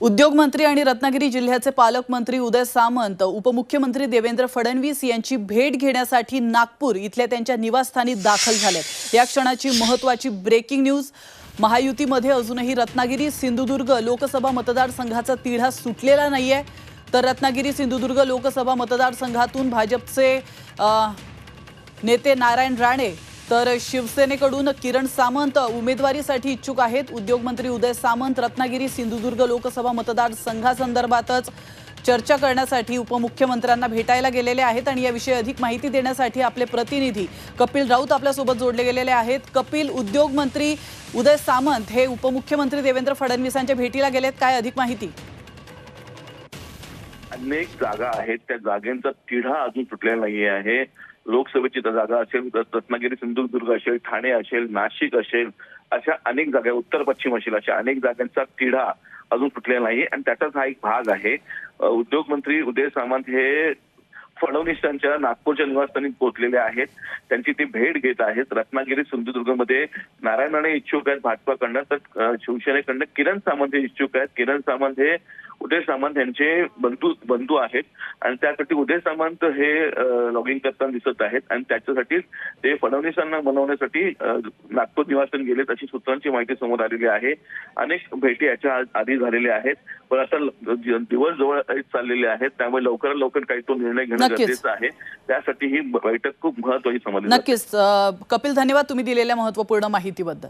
उद्योगमंत्री आणि रत्नागिरी जिल्ह्याचे पालकमंत्री उदय सामंत उपमुख्यमंत्री देवेंद्र फडणवीस यांची भेट घेण्यासाठी नागपूर इथल्या त्यांच्या निवासस्थानी दाखल झाले या क्षणाची महत्वाची ब्रेकिंग न्यूज महायुतीमध्ये अजूनही रत्नागिरी सिंधुदुर्ग लोकसभा मतदारसंघाचा तिढा सुटलेला नाहीये. तर रत्नागिरी सिंधुदुर्ग लोकसभा मतदारसंघातून भाजपचे नेते नारायण राणे तर शिवसेनेकडून किरण सामंत उमेदवारीसाठी इच्छुक आहेत. उद्योगमंत्री उदय सामंत रत्नागिरी सिंधुदुर्ग लोकसभा मतदारसंघासंदर्भातच चर्चा करण्यासाठी उपमुख्यमंत्र्यांना भेटायला गेलेले आहेत आणि याविषयी अधिक माहिती देण्यासाठी आपले प्रतिनिधी कपिल राऊत आपल्यासोबत जोडले गेलेले आहेत. कपिल उद्योगमंत्री उदय सामंत हे उपमुख्यमंत्री देवेंद्र फडणवीसांच्या भेटीला गेलेत. काय अधिक माहिती? अनेक जागा आहेत. त्या जागेंचा तिढा अजून तुटलेला नाही आहे लोकसभेची जागा असेल रत्नागिरी सिंधुदुर्ग असेल ठाणे असेल नाशिक असेल अशा अनेक जागा उत्तर पश्चिम असेल अशा अनेक जागांचा तिढा अजून फुटलेला नाही आणि त्याचाच हा एक भाग आहे. उद्योगमंत्री उदय सामंत हे फडणवीसांच्या नागपूरच्या निवासस्थानी पोहोचलेले आहेत. त्यांची ते भेट घेत आहेत. रत्नागिरी सिंधुदुर्गमध्ये नारायण राणे इच्छुक आहेत भाजपाकडनं. तर शिवसेनेकडनं किरण सामंत हे इच्छुक आहेत. किरण सामंत हे उदय सामंत यांचे बंधू बंधू आहेत. आणि त्यासाठी उदय सामंत हे लॉगिंग करताना दिसत आहेत. आणि त्याच्यासाठीच ते फडणवीसांना बनवण्यासाठी नागपूर निवासन गेलेत अशी सूत्रांची माहिती समोर आलेली आहे. अनेक भेटी याच्या आधी झालेल्या आहेत. पण आता दिवस जवळ चाललेले आहेत. त्यामुळे लवकरात लवकर काही तो निर्णय घेणं. गरजेचं आहे. त्यासाठी ही बैठक खूप महत्वाची समजली. नक्कीच. कपिल धन्यवाद तुम्ही दिलेल्या महत्त्वपूर्ण माहितीबद्दल.